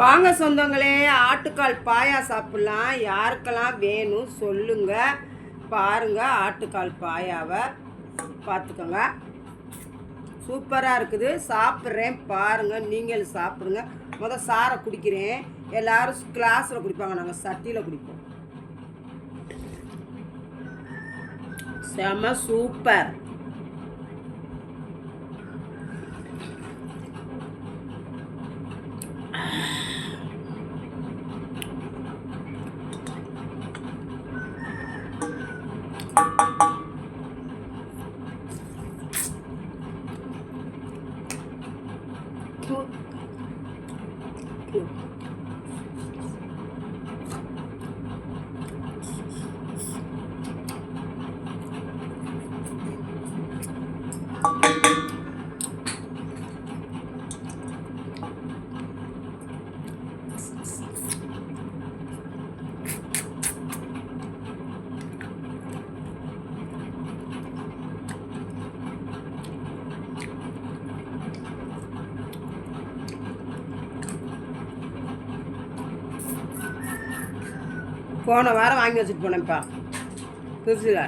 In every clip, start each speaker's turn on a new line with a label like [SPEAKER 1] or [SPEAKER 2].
[SPEAKER 1] வாங்க சொந்தங்களே ஆட்டுக்கால் பாயா சாப்பிட்லாம். யாருக்கெல்லாம் வேணும் சொல்லுங்க. பாருங்க ஆட்டுக்கால் பாயாவை பார்த்துக்கோங்க. சூப்பராக இருக்குது. சாப்பிட்றேன் பாருங்கள் நீங்களும் சாப்பிடுங்க. மொதல் சாரை குடிக்கிறேன். எல்லாரும் கிளாஸில் குடிப்பாங்க. நாங்கள் சட்டியில் குடிப்போம். செம சூப்பர். 对 போன வாரம் வாங்கி வச்சுட்டு போனேன்ப்பா. திருச்சியில்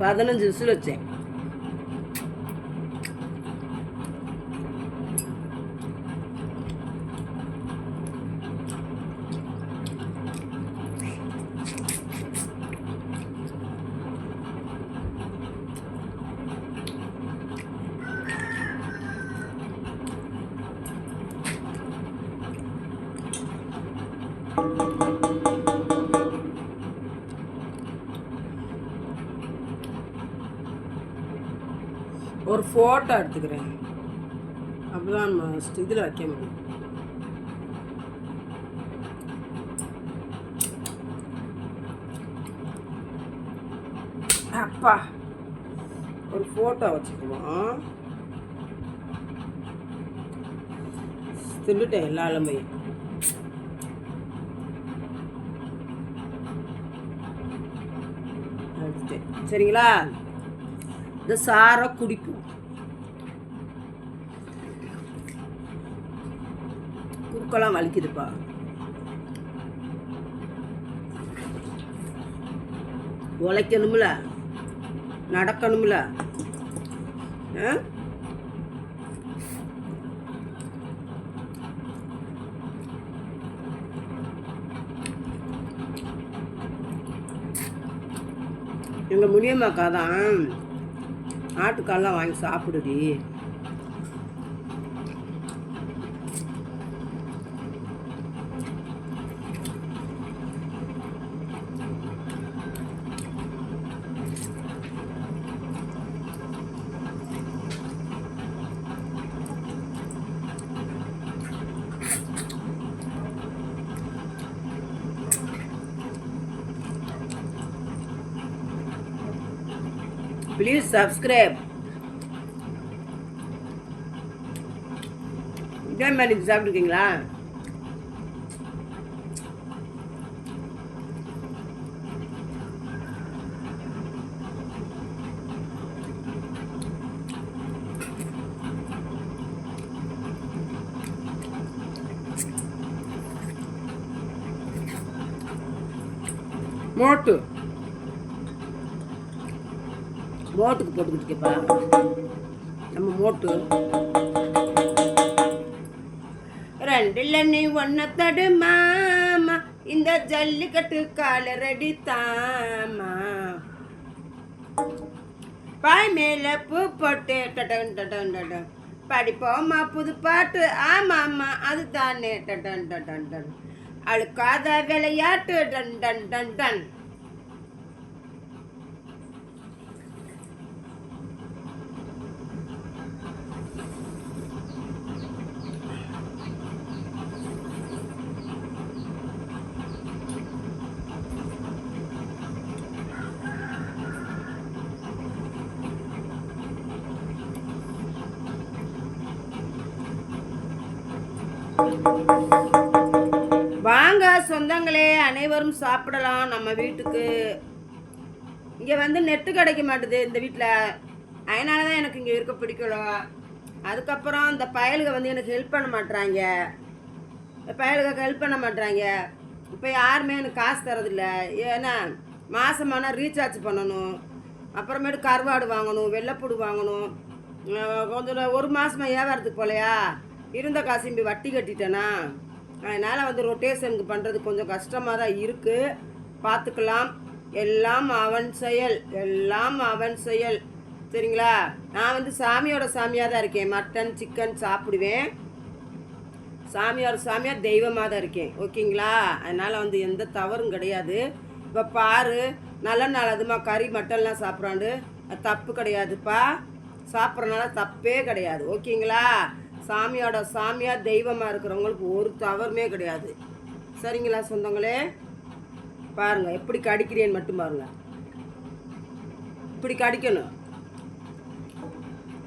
[SPEAKER 1] பதினஞ்சு விசில் வச்சேன் ஒரு ஃபோட்டோ எடுத்துக்கிறேன். அப்படிதான் நம்ம இதில் வைக்க முடியும். அப்பா ஒரு ஃபோட்டோ வச்சுக்குவோம் தின்னுட்டேன் எல்லா இளமையும் சரிங்களா? இந்த சாரை குடிப்போம் குறுக்கெல்லாம் வலிக்குதுப்பா. உழைக்கணும்ல. நடக்கணும்ல. ஆ? எங்கள் முனியம்மாக்கா தான் ஆட்டுக்கால்லாம் வாங்கி சாப்பிடுடி. ப்ளீஸ் சப்ஸ்கிரைப் இதே மாதிரி சாப்பிட்ருக்கீங்களா மோட்டு மோட்டுக்கு போட்டுக்கிட்டு கேப்பா. நம்ம மோட்டு. ரெண்டுல நீ ஒன்ன தடு மாமா. இந்த ஜல்லிக்கட்டு காலரடி தாமா பாய் மேல பூ போட்டு டடன் டடன் டடன். படிப்போமா புது பாட்டு. ஆமா ஆமா அது தானே டடன். டன் டன் டன் அழுக்காத விளையாட்டு. டன் டன் டன் டன். வாங்க சொந்தங்களே அனைவரும் சாப்பிடலாம் நம்ம வீட்டுக்கு. இங்கே வந்து நெட்டு கிடைக்க மாட்டுது இந்த வீட்டில் அதனால தான் எனக்கு இங்கே இருக்க பிடிக்கல. அதுக்கப்புறம் இந்த பயலுக வந்து எனக்கு ஹெல்ப் பண்ண மாட்றாங்க. இந்த பயலுக ஹெல்ப் பண்ண மாட்றாங்க. இப்போ யாருமே எனக்கு காசு தரதில்ல. ஏன்னா மாதமான ரீசார்ஜ் பண்ணணும். அப்புறமேட்டு கருவாடு வாங்கணும் வெள்ளைப்பூடு வாங்கணும். கொஞ்சம் ஒரு மாதமாக வியாபாரத்துக்கு போகலையா இருந்த காசு வட்டி கட்டிட்டேனா? அதனால் வந்து ரொட்டேஷனுக்கு பண்ணுறது கொஞ்சம் கஷ்டமாக தான் இருக்குது பார்த்துக்கலாம் எல்லாம் அவன் செயல். எல்லாம் அவன் செயல். சரிங்களா? நான் வந்து சாமியோட சாமியாக தான் இருக்கேன். மட்டன் சிக்கன் சாப்பிடுவேன். சாமியோட சாமியாக தெய்வமாக தான் இருக்கேன். ஓகேங்களா? அதனால் வந்து எந்த தவறும் கிடையாது. இப்போ பாரு நல்ல நாள் அதுமா கறி மட்டன்லாம் சாப்பிட்றாண்டு. அது தப்பு கிடையாதுப்பா. சாப்பிட்றனால தப்பே கிடையாது. ஓகேங்களா? சாமியோட சாமியாக தெய்வமாக இருக்கிறவங்களுக்கு ஒரு தவறுமே கிடையாது. சரிங்களா சொந்தங்களே? பாருங்க எப்படி கடிக்கிறேன்னு மட்டும் பாருங்க. இப்படி கடிக்கணும்.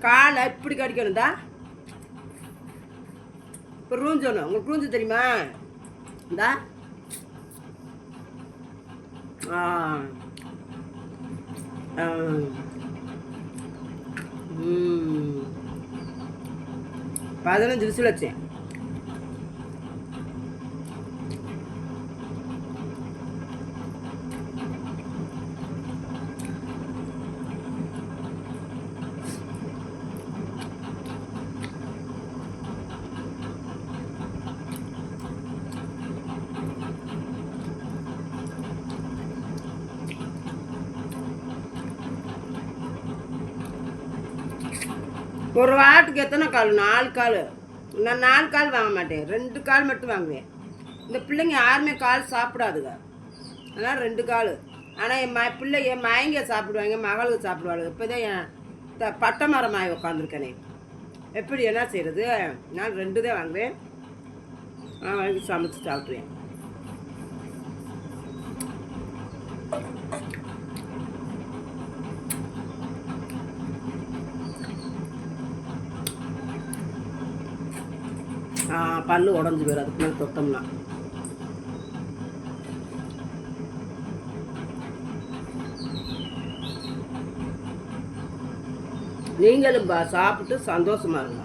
[SPEAKER 1] காலை இப்படி கடிக்கணும்டா இப்போ ரூஞ்சணும் உங்களுக்கு ரூஞ்சு தெரியுமா? இந்தா. ஆ. ம். పదనుంచి దిశలు వచ్చాయి ஒரு வாட்டுக்கு எத்தனை கால்? நாலு கால். நான் நாலு கால் வாங்க மாட்டேன். ரெண்டு கால் மட்டும் வாங்குவேன். இந்த பிள்ளைங்க யாருமே கால் சாப்பிடாதுங்க. அதனால் ரெண்டு கால். ஆனால் என் ம பிள்ளை என் மயங்க சாப்பிடுவாங்க மகளுக்கு சாப்பிடுவாளுங்க. இப்போ தான் என் த பட்டை மரம் ஆகி உட்காந்துருக்கேனே எப்படி என்ன செய்கிறது நான் ரெண்டு தான் வாங்குவேன். நான் வாங்கி சமைச்சு சாப்பிட்ருவேன் ஆ, பல்லு உடஞ்சி போயிடும் அதுக்கு மேலே தொட்டோம்னா. நீங்களும் சாப்பிட்டு சந்தோஷமா இருங்க.